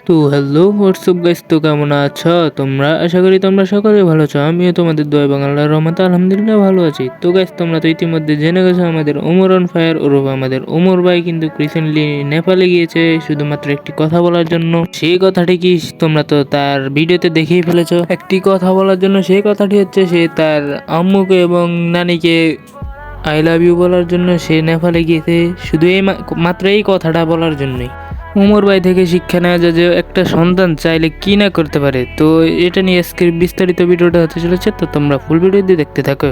তো hello WhatsApp guys তো কেমন আছো? তোমরা? আশা করি তোমরা সকলে ভালো আছো। আমিও তোমাদের দোয়া আল্লাহর রহমতে আলহামদুলিল্লাহ ভালো আছি। তো গাইস তোমরা তো ইতিমধ্যে জেনে গেছো, আমাদের ওমর অন ফায়ার ওরফ আমাদের ওমর ভাই কিন্তু রিসেন্টলি নেপালে গিয়েছে, শুধুমাত্র একটি কথা বলার জন্য। সেই কথাটি কি তোমরা তো তার ভিডিওতে দেখেই ফেলেছো। একটি কথা বলার জন্য সেই কথাটি হচ্ছে, সে তার আম্মুকে এবং নানিকে আই লাভ ইউ বলার জন্য সে নেপালে গিয়েছে। শুধু এই মাত্র এই কথাটা বলার জন্যই। উমর ভাই থেকে শিক্ষা নেওয়া যায় যে একটা সন্তান চাইলে কি না করতে পারে। তো এটা নিয়ে আজকের বিস্তারিত ভিডিওটা হতে চলেছে, তো তোমরা ফুল ভিডিও দিয়ে দেখতে থাকো।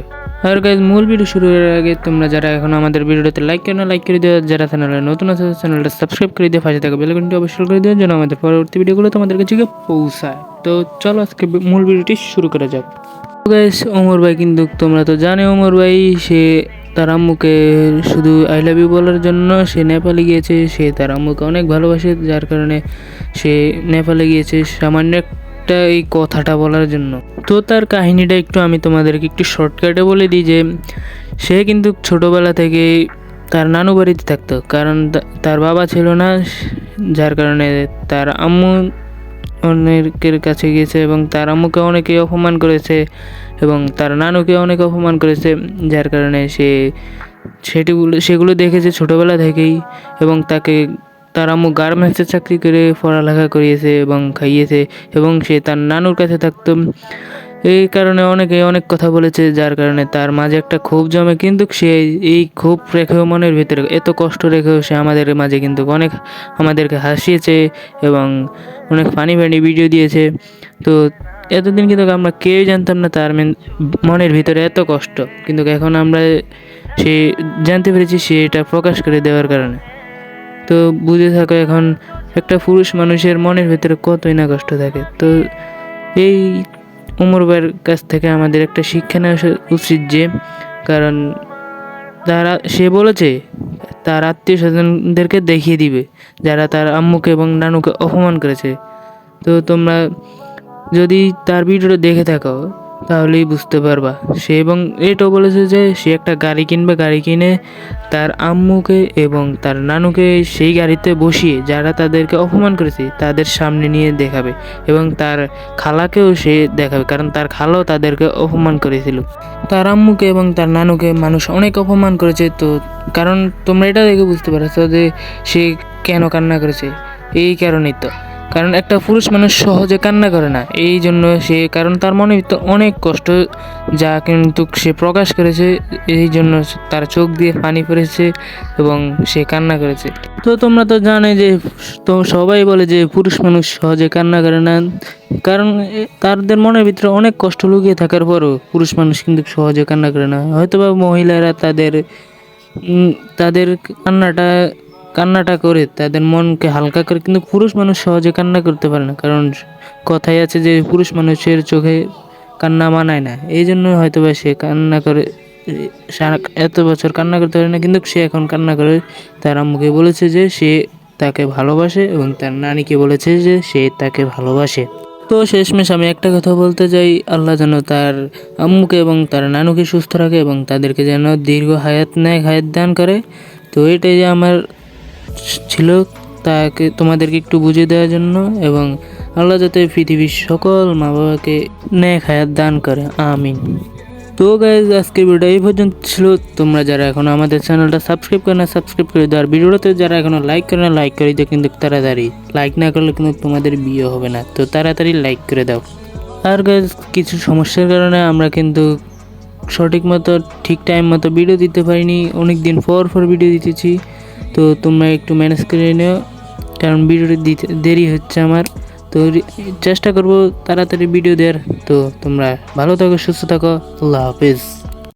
আর গাইজ মূল ভিডিও শুরু করার আগে তোমরা যারা এখন আমাদের ভিডিওতে লাইক করে না লাইক করে দিও। যারা চ্যানেলে নতুন আছে চ্যানেলটা সাবস্ক্রাইব করে দিয়ে পাশে থাকা বেলকনটি অবশ্যই করে দিও, যেন আমাদের পরবর্তী ভিডিওগুলো তোমাদের কাছে গিয়ে পৌঁছায়। তো চলো আজকে মূল ভিডিওটি শুরু করা যাক। গাইস ওমর ভাই কিন্তু তোমরা তো জানে ওমর ভাই সে তার আম্মুকে শুধু আই লাভ ইউ বলার জন্য সে নেপালে গিয়েছে, সে তার আম্মুকে অনেক ভালোবাসে, যার কারণে সে নেপালে গিয়েছে সামান্য একটা এই কথাটা বলার জন্য। তো তার কাহিনীটা একটু আমি তোমাদেরকে একটু শর্টকাটে বলে দিই যে, সে কিন্তু ছোটোবেলা থেকে তার নানু বাড়িতে থাকতো। কারণ তার বাবা ছিল না, যার কারণে তার আম্মু অনেকের কাছে গিয়েছে এবং তার আম্মুকে অনেকে অপমান করেছে এবং তার নানুকে অনেক অপমান করেছে, যার কারণে সে সেটিগুলো সেগুলো দেখেছে ছোটোবেলা থেকেই এবং তাকে তার আম্মু গার্মেন্টসে চাকরি করে পড়ালেখা করিয়েছে এবং খাইয়েছে এবং সে তার নানুর কাছে থাকতো। এই কারণে অনেকে অনেক কথা বলেছে, যার কারণে তার মাঝে একটা ক্ষোভ জমে, কিন্তু সে এই ক্ষোভ রেখেও মনের ভিতরে, এত কষ্ট রেখেও সে আমাদের মাঝে কিন্তু অনেক আমাদেরকে হাসিয়েছে এবং অনেক ফানি ফানি ভিডিও দিয়েছে। তো এতদিন কিন্তু আমরা কেউই জানতাম না তার মেন- মনের ভিতরে এত কষ্ট, কিন্তু এখন আমরা সে জানতে পেরেছি সে এটা প্রকাশ করে দেওয়ার কারণে। তো বুঝে থাকো এখন একটা পুরুষ মানুষের মনের ভিতরে কতই না কষ্ট থাকে। তো এই উমর ভাইয়ের কাছ থেকে আমাদের একটা শিক্ষা নেওয়া উচিত যে, কারণ তারা, সে বলেছে, তার আত্মীয় স্বজনদেরকে দেখিয়ে দিবে, যারা তার আম্মুকে এবং নানুকে অপমান করেছে। তো তোমরা যদি তার ভিডিওটা দেখে থাকো তাহলেই বুঝতে পারবা। সে এবং এটাও বলেছে যে সে একটা গাড়ি কিনবে, গাড়ি কিনে তার আম্মুকে এবং তার নানুকে সেই গাড়িতে বসিয়ে যারা তাদেরকে অপমান করেছে তাদের সামনে নিয়ে দেখাবে এবং তার খালাকেও সে দেখাবে, কারণ তার খালাও তাদেরকে অপমান করেছিল। তার আম্মুকে এবং তার নানুকে মানুষ অনেক অপমান করেছে তো, কারণ তোমরা এটা দেখে বুঝতে পারছ যে সে কেন কান্না করেছে। এই কারণেই তো। কারণ একটা পুরুষ মানুষ সহজে কান্না করে না। এই জন্য সে, কারণ তার মনে অনেক কষ্ট, যা কিন্তু সে প্রকাশ করেছে, এই জন্য তার চোখ দিয়ে পানি পড়েছে এবং সে কান্না করেছে। তো তোমরা তো জানে যে, তো সবাই বলে যে পুরুষ মানুষ সহজে কান্না করে না। কারণ তাদের মনের ভিতরে অনেক কষ্ট লুকিয়ে থাকার পরও পুরুষ মানুষ কিন্তু সহজে কান্না করে না। হয়তোবা মহিলারা তাদের তাদের কান্নাটা কান্নাটা করে, তাদের মনকে হালকা করে, কিন্তু পুরুষ মানুষ সহজে কান্না করতে পারে না। কারণ কথাই আছে যে, পুরুষ মানুষের চোখে কান্না মানায় না। এই জন্য হয়তো বা সে কান্না করে এত বছর কান্না করতে পারে না, কিন্তু সে এখন কান্না করে। তার আম্মুকে বলেছে যে, সে তাকে ভালোবাসে এবং তার নানিকে বলেছে যে, সে তাকে ভালোবাসে। তো শেষমেশ আমি একটা কথা বলতে চাই। আল্লাহ যেন তার আম্মুকে এবং তার নানুকে সুস্থ রাখে এবং তাদেরকে যেন দীর্ঘ হায়াত নেয় হায়াত দান করে। তো এটাই যে আমার ছিল, তাকে, তোমাদেরকে একটু বুঝিয়ে দেওয়ার জন্য এবং আল্লাহ যাতে পৃথিবীর সকল মা বাবাকে ন্যাক হায়াত দান করে, আমিন। তো গাইজ আজকের ভিডিওটা এই পর্যন্ত ছিল। তোমরা যারা এখনও আমাদের চ্যানেলটা সাবস্ক্রাইব করে না সাবস্ক্রাইব করে দাও। আর ভিডিওটাতে যারা এখনও লাইক করে না লাইক করে দিও, কিন্তু তাড়াতাড়ি। লাইক না করলে কিন্তু তোমাদের বিয়ে হবে না। তো তাড়াতাড়ি লাইক করে দাও। আর গাইজ কিছু সমস্যার কারণে আমরা কিন্তু সঠিক মতো, ঠিক টাইম মতো ভিডিও দিতে পারিনি। অনেক দিন পর পর ভিডিও দিতেছি। তো তোমরা একটু ম্যানেজ করে নিও, কারণ ভিডিওটি দিতে দেরি হচ্ছে আমার। তো চেষ্টা করব তাড়াতাড়ি ভিডিও দেওয়ার। তো তোমরা ভালো থাকো, সুস্থ থাকো, আল্লাহ হাফেজ।